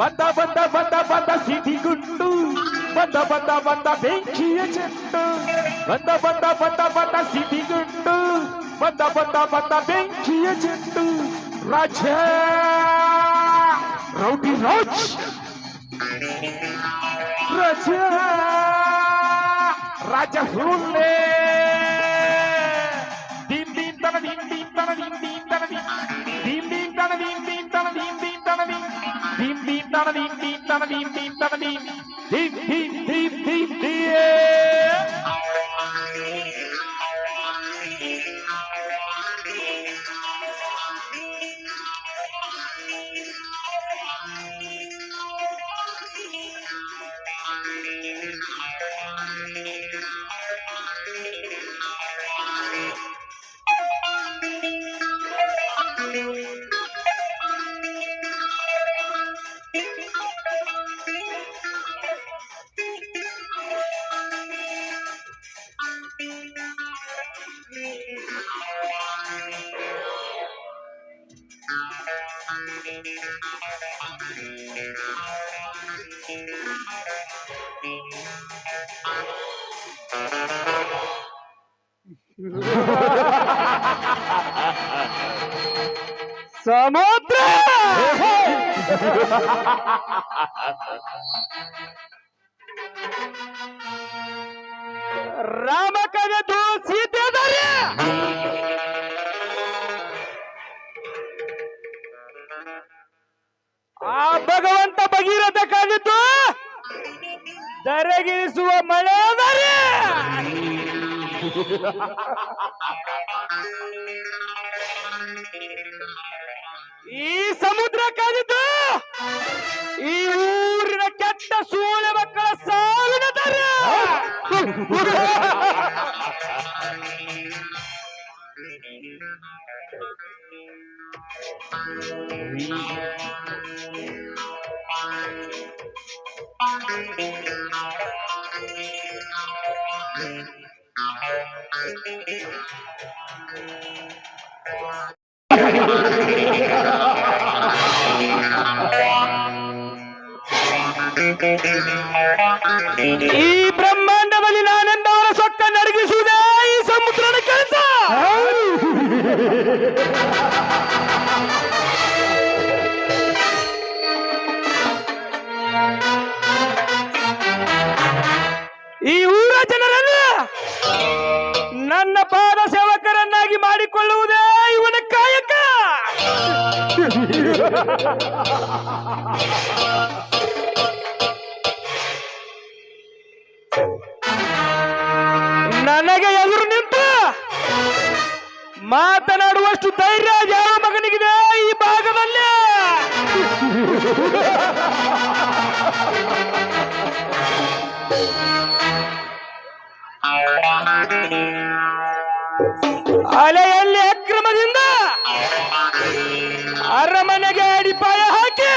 బద్ద బద్ద బద్ద బద్ద సిటిగుండు బద్ద బద్ద బద్ద బెంచియ చెట్టు బద్ద బద్ద బద్ద బద్ద సిటిగుండు బద్ద బద్ద బద్ద బెంచియ చెట్టు రాజ రౌడీ రాజ్ రాజ రాజ హూలే তানবিম বিম তানবিম বিম তানবিম ধীম ধীম ধীম ধীম দিয়ে ಸಮುದ್ರ ರಾಮ ಸೀತೆ ಆ ಭಗವಂತ ಭಗೀರಥ ಕಾದಿದ್ದು ದರೆಗಿಳಿಸುವ ಮಳೆ. ಈ ಸಮುದ್ರ ಕಾದಿದ್ದು ಈ ಊರಿನ ಕೆಟ್ಟ ಸೂಳೆ ಮಕ್ಕಳ ಸಾವಿನ ದಾರಿ. ಈ ಬ್ರಹ್ಮಾಂಡದಲ್ಲಿ ನಾನೆಂದವರ ಸೊಕ್ಕ ನಡಗಿಸುವುದೇ? ಈ ಸಮುದ್ರದ ಕೆಲಸ! ಈ ಊರ ಜನರನ್ನು ನನ್ನ ಪಾದ ಸೇವಕರನ್ನಾಗಿ ಮಾಡಿಕೊಳ್ಳುವುದೇ ಇವನ ಕಾಯಕ! ಮಾತನಾಡುವಷ್ಟು ಧೈರ್ಯ ಯಾವ ಮಗನಿಗಿದೆ ಈ ಭಾಗದಲ್ಲಿ? ಅಲೆಯಲ್ಲಿ ಅಕ್ರಮದಿಂದ ಅರಮನೆಗೆ ಅಡಿಪಾಯ ಹಾಕಿ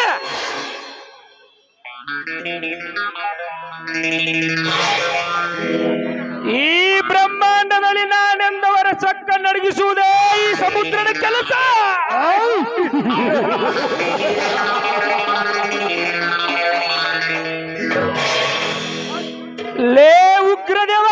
ಈ ಬ್ರಹ್ಮಾಂಡದಲ್ಲಿ ನಾನೆಂದವರ ಕೆಲಸ! ಲೇ ಉಗ್ರದೇವ!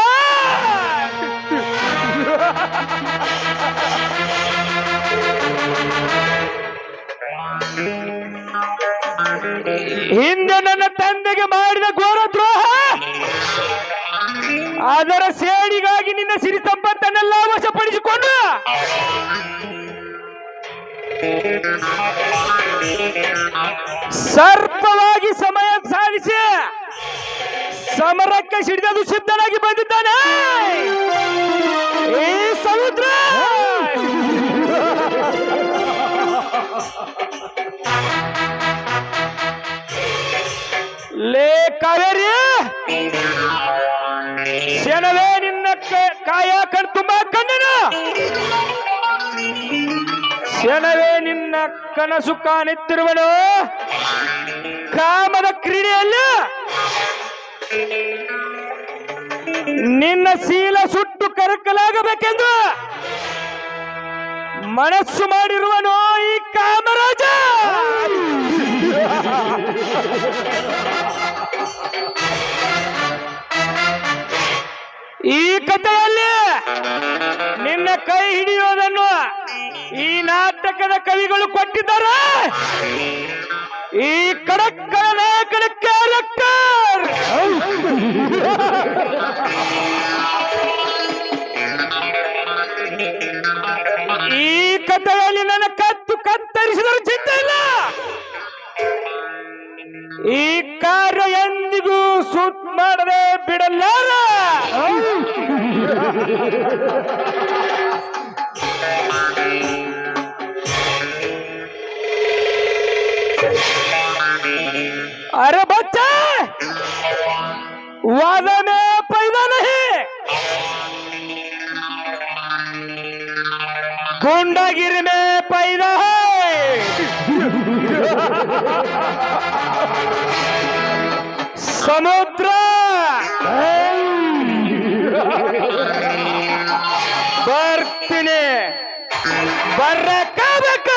ಹಿಂದೆ ನನ್ನ ತಂದೆಗೆ ಮಾಡಿದ ಘೋರ ದ್ರೋಹ ಅದರ ಸೇಡಿಗಾಗಿ ನಿನ್ನ ಸಿರಿ ಸಂಪತ್ತನ್ನೆಲ್ಲ ವಶಪಡಿಸಿಕೊಂಡು ಸರ್ಪವಾಗಿ ಸಮಯ ಸಾಗಿಸಿ ಸಮರಕ್ಕೆ ಸಿಡಿದು ಸಿದ್ಧನಾಗಿ ಬಂದಿದ್ದಾನೆ. ಈ ಸಮುದ್ರ! ಲೇ ಕಾವೇರಿ! ಶನವೇ ನಿನ್ನ ಕಾಯ ಕಣ್ ತುಂಬ ಕಣ್ಣನು. ಶನವೇ ನಿನ್ನ ಕನಸು ಕಾಣುತ್ತಿರುವನು ಕಾಮದ ಕ್ರೀಡೆಯಲ್ಲಿ. ನಿನ್ನ ಶೀಲ ಸುಟ್ಟು ಕರಕಲಾಗಬೇಕೆಂದು ಮನಸ್ಸು ಮಾಡಿರುವನು ಈ ಕಾಮರಾಜ. ಈ ಕಥೆಯಲ್ಲಿ ನಾಟಕದ ಕವಿಗಳು ಕೊಟ್ಟಿದ್ದಾರೆ. ಈ ಕಡಕ ನಾಯಕನ ಕ್ಯಾರೆಕ್ಟರ್ ಈ ಕಥೆಯಲ್ಲಿ ನನ್ನ ಕತ್ತು ಕತ್ತರಿಸಿದರೂ ಚಿಂತೆ ಇಲ್ಲ. ಈ ಕಾರ್ಯ ಎಂದಿಗೂ ಸೂಟ್ ಮಾಡದೆ ಬಿಡಲಾರ. अरे बच्चे वादा में पैदा नहीं गुंडागिरी में पैदा है समुद्र ಬರ್ತೀನಿ ಬರ್ರಕ್ಕಾಗಬೇಕ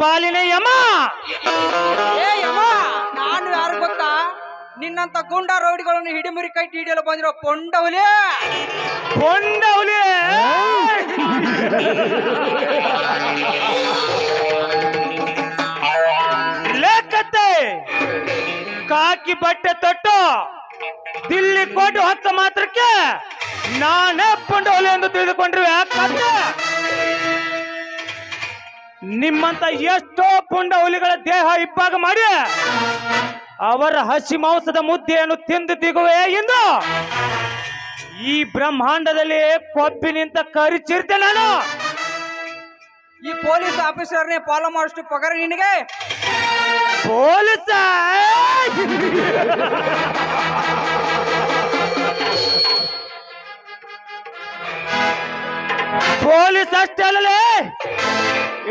ಪಾಲಿನ ಯಮ. ಏ ಯಮ್ಮ ನಾನು ಯಾರು ಗೊತ್ತಾ? ನಿನ್ನಂತ ಗುಂಡ ರೌಡಿಗಳನ್ನು ಹಿಡಿಮುರಿ ಕೈ ಹಿಡಿಯಲು ಬಂದಿರೋ ಪೊಂಡ ಹುಲಿ ಕೊಂಡ ಹುಲಿ ಲೇಖತ್ತೆ ಕಾಕಿ ಬಟ್ಟೆ ತೊಟ್ಟು. ದಿಲ್ಲಿ ಕೋಟೆ ಹೊತ್ತ ಮಾತ್ರಕ್ಕೆ ನಾನೇ ಪುಂಡೋಲಿ ಎಂದು ತಿಳಿದುಕೊಂಡ್ರಿ ಯಾಕಂದ್ರೆ? ನಿಮ್ಮಂತ ಎಷ್ಟೋ ಪುಂಡ ಹುಲಿಗಳ ದೇಹ ಇಬ್ಬಾಗ ಮಾಡಿ ಅವರ ಹಸಿ ಮಾಂಸದ ಮುದ್ದೆಯನ್ನು ತಿಂದು ದಿಗುವೆ ಎಂದು ಈ ಬ್ರಹ್ಮಾಂಡದಲ್ಲಿ ಕೊಬ್ಬಿನಿಂದ ಕರಿಚಿರ್ತೆ ನಾನು. ಈ ಪೊಲೀಸ್ ಆಫೀಸರ್ನೇ ಫಾಲೋ ಮಾಡೋಷ್ಟು ಪಗಾರ ನಿನಗೆ? ಪೊಲೀಸ ಪೊಲೀಸ್ ಅಷ್ಟೇ ಅಲ್ಲಲೇ?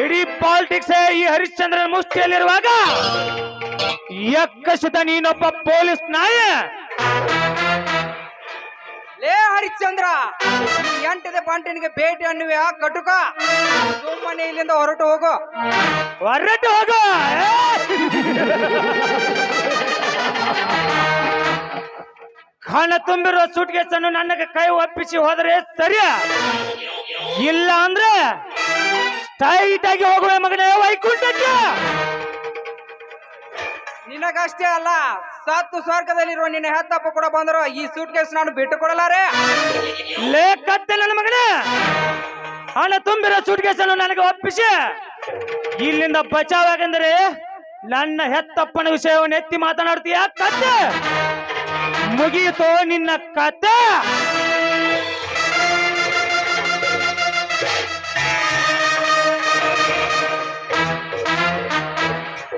ಇಡೀ ಪಾಲಿಟಿಕ್ಸ್ ಈ ಹರಿಶ್ಚಂದ್ರ ಮುಷ್ಟಿಯಲ್ಲಿರುವಾಗ ಯಕ್ಕಶಿತ ನೀನೊಬ್ಬ ಪೊಲೀಸ್ ನಾಯ. ಲೇ ಹರಿಶ್ಚಂದ್ರ ಈ ಎಂಟದೆ ಪಾಂಟಿನಿಗೆ ಭೇಟಿ ಅನ್ನುವೆ ಆ ಕಟುಕ. ಸುಮ್ಮನೆ ಇಲ್ಲಿಂದ ಹೊರಟು ಹೋಗು. ಹೊರಟು ಹೋಗು. ಕಣ ತುಂಬಿರುವ ಸೂಟ್ಗೆ ನನ್ನ ಕೈ ಒಪ್ಪಿಸಿ ಹೋದರೆ ಸರಿಯ? ಇಲ್ಲ ಅಂದ್ರೆ ಟೈಟ್ ಆಗಿ ಹೋಗುವೆ ಮಗನೇ ವೈಕುಂಠಕ್ಕೆ! ನಿನಗಷ್ಟೇ ಅಲ್ಲ ಸತ್ತು ಸ್ವರ್ಗದಲ್ಲಿರುವ ನಿನ್ನ ಹೆತ್ತಪ್ಪ ಕೂಡ ಬಂದರು. ಈ ಸೂಟ್ ಕೇಸ್ ನಾನು ಬಿಟ್ಟು ಕೊಡಲಾರೆ ಲೇಖತ್ತೆ ನನ್ನ ಮಗನೇ! ಹಣ ತುಂಬಿರೋ ಸೂಟ್ಕೇಸನ್ನು ನನಗೆ ಒಪ್ಪಿಸಿ! ಇಲ್ಲಿಂದ ಬಚಾವಾಗೆಂದರೆ ನನ್ನ ಹೆತ್ತಪ್ಪನ ವಿಷಯವನ್ನು ಎತ್ತಿ ಮಾತನಾಡ್ತೀಯ ಕತ್ತೆ? ಮುಗಿಯಿತು ನಿನ್ನ ಕತೆ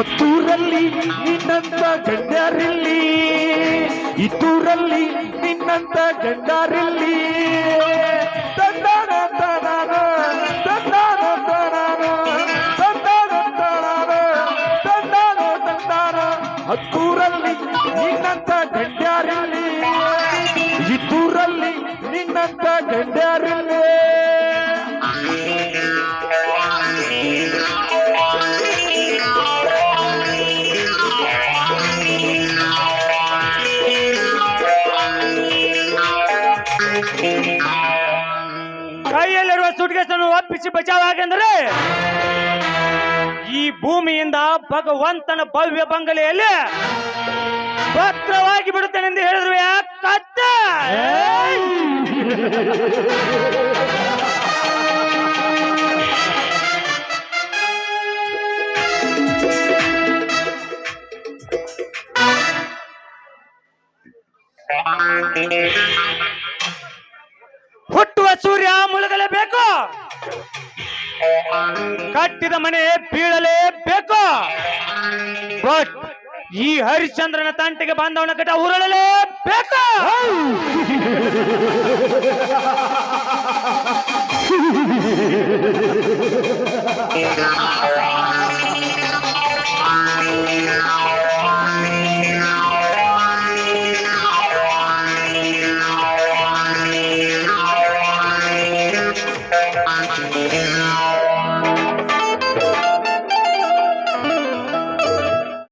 ಹತ್ತೂರಲ್ಲಿ ನಿನ್ನಂತ ಗಂಡರಲ್ಲಿ ಇತ್ತೂರಲ್ಲಿ ನಿನ್ನಂತ ಗಂಡರಿಲ್ಲಿ. ಹತ್ತೂರಲ್ಲಿ ನಿನ್ನಂತ ಗಂಡ್ಯಾರಿಲ್ಲಿ ಇತ್ತೂರಲ್ಲಿ ನಿನ್ನಂತ ಗಂಡ್ಯಾರಿಲ್ಲಿ ಕೈಯಲ್ಲಿರುವ ಸುಟ್ಕೇಸನ್ನು ಒಪ್ಪಿಸಿ ಬಚಾವಾಗೆಂದರೆ ಈ ಭೂಮಿಯಿಂದ ಭಗವಂತನ ಭವ್ಯ ಬಂಗಲೆಯಲ್ಲಿ ಭದ್ರವಾಗಿ ಬಿಡುತ್ತೇನೆಂದು ಹೇಳಿದ್ರು ಯಾಕತ್ತ? ಹುಟ್ಟುವ ಸೂರ್ಯ ಮುಳುಗಲೇಬೇಕು ಕಟ್ಟಿದ ಮನೆ ಬೀಳಲೇಬೇಕು ಬಟ್ ಈ ಹರಿಶ್ಚಂದ್ರನ ತಂಟೆಗೆ ಬಾಂಧವನ ಕಟ ಉರುಳಲೇಬೇಕು